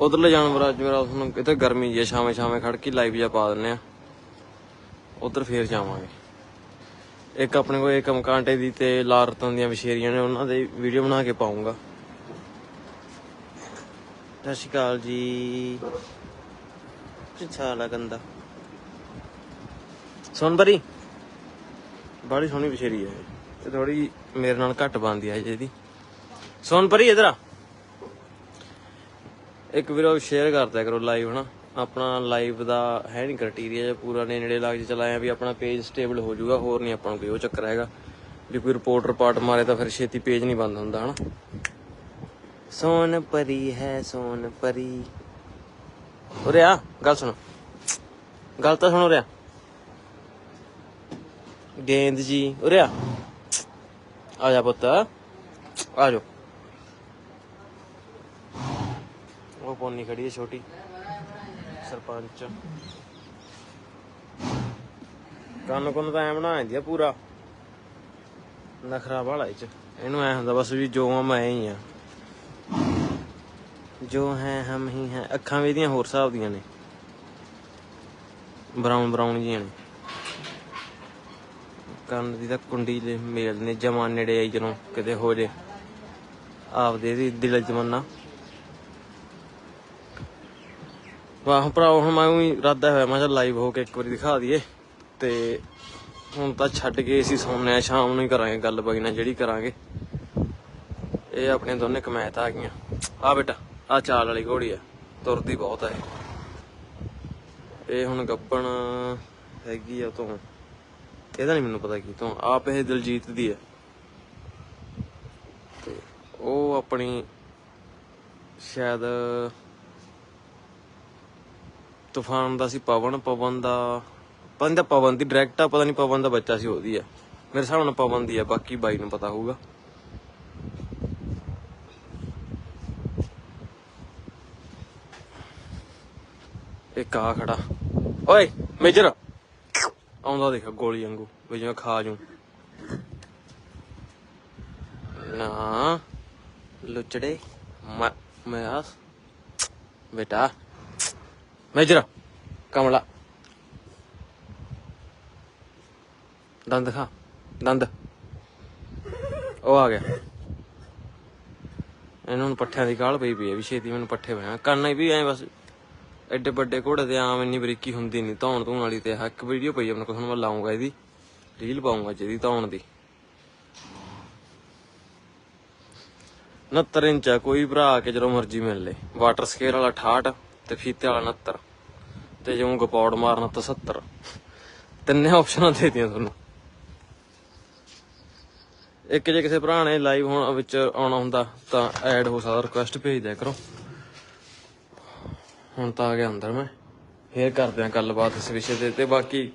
ਉਧਰਲੇ ਜਾਨਵਰ ਅੱਜ ਮੇਰਾ ਤੁਹਾਨੂੰ ਕਿਤੇ ਗਰਮੀ ਜੀ ਛਾਵੇਂ ਛਾਵੇਂ ਖੜ ਕੇ ਲਾਈਵ ਜਿਹਾ ਪਾ ਦਿੰਨੇ ਆ। ਉਧਰ ਫੇਰ ਜਾਵਾਂਗੇ। ਇੱਕ ਆਪਣੇ ਕੋਲ ਏਕਮ ਕਾਂਟੇ ਦੀ ਤੇ ਲਾਰਤਾਂ ਦੀਆਂ ਵਿਸ਼ੇਰੀਆਂ ਨੇ, ਉਹਨਾਂ ਦੇ ਵੀਡੀਓ ਬਣਾ ਕੇ ਪਾਉਂਗਾ। ਸਤਿ ਸ਼੍ਰੀ ਅਕਾਲ ਜੀ। ਚਿੱਛਾ ਗੰਦਾ? ਸੋਨਬਰੀ ਬੜੀ ਸੋਹਣੀ ਵਿਸ਼ੇਰੀ ਹੈ ਇਹ। ਥੋੜੀ ਮੇਰੇ ਨਾਲ ਘੱਟ ਬੰਦੀ ਹੈ ਜਿਹਦੀ ਸੋਨਪਰੀ ਇਧਰ ਆ। ਇੱਕ ਵੀਰੋ ਸ਼ੇਅਰ ਕਰਦਿਆ ਕਰੋ ਲਾਈਵ ਹਨਾ। ਆਪਣਾ ਲਾਈਵ ਦਾ ਹੈ ਨਹੀਂ ਕ੍ਰਾਈਟੇਰੀਆ ਜੇ ਪੂਰਾ ਨੇ ਨੇੜੇ ਲੱਗ ਚਲਾਇਆ ਵੀ ਆਪਣਾ ਪੇਜ ਸਟੇਬਲ ਹੋ ਜਾਊਗਾ, ਹੋਰ ਨਹੀਂ ਆਪਾਂ ਨੂੰ ਕੋਈ ਉਹ ਚੱਕਰ ਹੈਗਾ। ਵੀ ਕੋਈ ਰਿਪੋਰਟ ਰਿਪਾਰਟ ਮਾਰੇ ਤਾਂ ਫਿਰ ਛੇਤੀ ਪੇਜ ਨਹੀਂ ਬੰਦ ਹੁੰਦਾ, ਹਨਾ। ਸੋਨ ਪਰੀ ਹੈ, ਸੋਨ ਪਰੀ। ਉਰੇ ਆ ਗੱਲ ਸੁਣ। ਗੱਲ ਤਾਂ ਸੁਣ ਉਰੇ ਆ ਗੇਂਦ ਜੀ ਉਰੇ ਆ ਆ ਜਾ ਪੁੱਤ, ਆ ਜਾਓ। ਉਹ ਪੋਨੀ ਖੜੀ ਹੈ ਛੋਟੀ। ਸਰਪੰਚ। ਕੰਨ ਕੋਨ ਤਾਂ ਐ ਬਣਾ ਜਾਂਦੀ ਆ ਪੂਰਾ। ਨਖਰਾ ਵਾਲਾ ਚ। ਇਹਨੂੰ ਐ ਹੁੰਦਾ ਬਸ ਵੀ ਜੋ ਆ ਮੈਂ ਹੀ ਆ। ਜੋ ਹੈ ਹਮ ਹੀ ਹੈ। ਅੱਖਾਂ ਵੀ ਇਹਦੀਆਂ ਹੋਰ ਹਿਸਾਬ ਦੀਆਂ ਨੇ। ਬਰਾਊਨ ਬਰਾਊਨ ਜੀਆਂ ਨੇ। ਕੰਨ ਦੀ ਤਾਂ ਕੁੰਡੀ ਮੇਲ ਨੇ ਜਮਾਂ ਨੇੜੇ ਆਈ ਜਦੋਂ ਕਿਤੇ ਹੋ ਜੇ। ਆਪਦੇ ਦਿਲ ਜਮਾਨਾ। ਵਾਹ ਭਰਾ ਹੁਣ ਮੈਂ ਵੀ ਇਰਾਦਾ ਹੋਇਆ, ਮੈਂ ਕਿਹਾ ਲਾਈਵ ਹੋ ਕੇ ਇੱਕ ਵਾਰੀ ਦਿਖਾ ਦਈਏ। ਤੇ ਹੁਣ ਤਾਂ ਛੱਡ ਕੇ ਅਸੀਂ ਸੌਂਨੇ ਆ ਸ਼ਾਮ ਨੂੰ ਹੀ ਕਰਾਂਗੇ ਗੱਲ ਬਾਈ ਨਾਲ, ਜਿਹੜੀ ਕਰਾਂਗੇ। ਇਹ ਆਪਣੇ ਦੋਨੇ ਕਮੈਤ ਆ ਗਈਆਂ। ਆ ਬੇਟਾ ਆ ਚਾਲ ਵਾਲੀ ਘੋੜੀ ਆ, ਤੁਰਦੀ ਬਹੁਤ ਆ ਇਹ। ਇਹ ਹੁਣ ਗੱਪਣ ਹੈਗੀ ਆ ਤੋਂ ਇਹਦਾ ਨਹੀਂ ਮੈਨੂੰ ਪਤਾ ਕੀ ਤੋਂ ਆਪ ਇਹ ਦਿਲਜੀਤ ਦੀ ਆ। ਤੇ ਉਹ ਆਪਣੀ ਸ਼ਾਇਦ ਤੂਫਾਨ ਦਾ ਸੀ, ਪਵਨ ਪਵਨ ਦਾ ਪਵਨ ਦਾ ਪਵਨ ਦੀ ਡਾਇਰੈਕਟ ਆ, ਪਤਾ ਨਹੀਂ ਪਵਨ ਦਾ ਬੱਚਾ ਸੀ ਉਹਦੀ ਆ। ਮੇਰੇ ਹਿਸਾਬ ਨਾਲ ਪਵਨ ਦੀ ਆ, ਬਾਕੀ ਬਾਈ ਨੂੰ ਪਤਾ ਹੋਊਗਾ। ਇੱਕ ਆ ਖੜਾ। ਓਏ, ਮੇਜਰ! ਆਉਂਦਾ ਦੇਖ, ਗੋਲੀ ਵਾਂਗੂ, ਵੀ ਜਿਵੇਂ ਖਾ ਜੂ। ਨਾ, ਲੁਚੜੇ, ਮੈਂ ਮੈਂ ਆਸ ਬੇਟਾ। ਮੇਜਰ ਕਮਲਾ। ਦੰਦ ਖਾ ਦੰਦ। ਉਹ ਆ ਗਿਆ। ਇਹਨਾਂ ਨੂੰ ਪੱਠਿਆਂ ਦੀ ਕਾਲ ਪਈ ਪਈ ਹੈ ਵੀ ਛੇਤੀ ਮੈਨੂੰ ਪੱਠੇ ਬਣਾ ਕਰਨਾ ਵੀ ਐ ਬਸ। ਐਡੇ ਵੱਡੇ ਘੋੜੇ ਤੇ ਆਮ ਇੰਨੀ ਬਰੀਕੀ ਹੁੰਦੀ ਨਹੀਂ ਧੌਣ ਧੂਣ ਵਾਲੀ ਤੇ ਇੱਕ ਵੀਡੀਓ ਪਈ ਆਪਣੇ ਕੋਲ ਤੁਹਾਨੂੰ ਮੈਂ ਲਾਉਂਗਾ ਇਹਦੀ। ਰੀਲ ਪਾਉਂਗਾ ਜਿਹਦੀ, ਧੌਣ ਦੀ। 69 ਇੰਚ ਆ, ਕੋਈ ਭਰਾ ਕੇ ਜਦੋਂ ਮਰਜ਼ੀ ਮਿਲ ਲੇ। ਵਾਟਰ ਸਕੇਲ ਵਾਲਾ 68 ਤੇ ਫੀਤੇ ਵਾਲਾ 69 ਤੇ ਜਿਉਂ ਗਪੌੜ ਮਾਰਨਾ ਤਾਂ 70 ਤਿੰਨੇ ਆਪਸ਼ਨਾਂ ਦੇ ਦਿੱਤੀਆਂ ਤੁਹਾਨੂੰ। ਇੱਕ ਜੇ ਕਿਸੇ ਭਰਾ ਨੇ ਲਾਈਵ ਹੋਣ ਵਿੱਚ ਆਉਣਾ ਹੁੰਦਾ, ਤਾਂ ਐਡ ਹੋ ਸਕਦਾ ਰਿਕੁਐਸਟ ਭੇਜ ਦਿਆ ਕਰੋ। ਹੁਣ ਤਾਂ ਆ ਗਿਆ ਅੰਦਰ ਮੈਂ। ਫੇਰ ਕਰਦੇ ਆ ਗੱਲਬਾਤ ਇਸ ਵਿਸ਼ੇ ਤੇ। ਤੇ ਬਾਕੀ